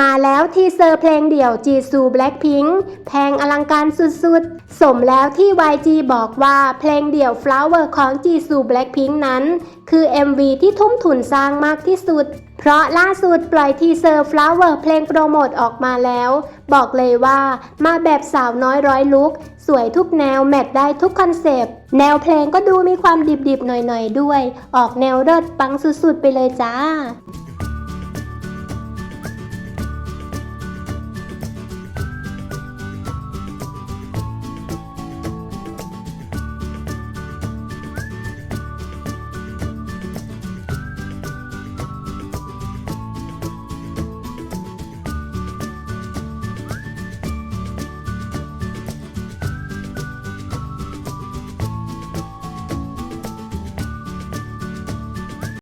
มาแล้วทีเซอร์เพลงเดี่ยวจีซูแบล็คพิงค์แพงอลังการสุดๆ สมแล้วที่ YG บอกว่าเพลงเดี่ยว Flower ของจีซูแบล็คพิงค์นั้น คือ MV ที่ทุ่มทุนสร้างมากที่สุด เพราะล่าสุดปล่อยทีเซอร์ Flower เพลงโปรโมทออกมาแล้ว บอกเลยว่ามาแบบสาวน้อยร้อยลุก สวยทุกแนวแมทได้ทุกคอนเซปต์แนวเพลงก็ดูมีความดิบๆหน่อยๆด้วย ออกแนวเลิศปังสุดๆไปเลยจ้า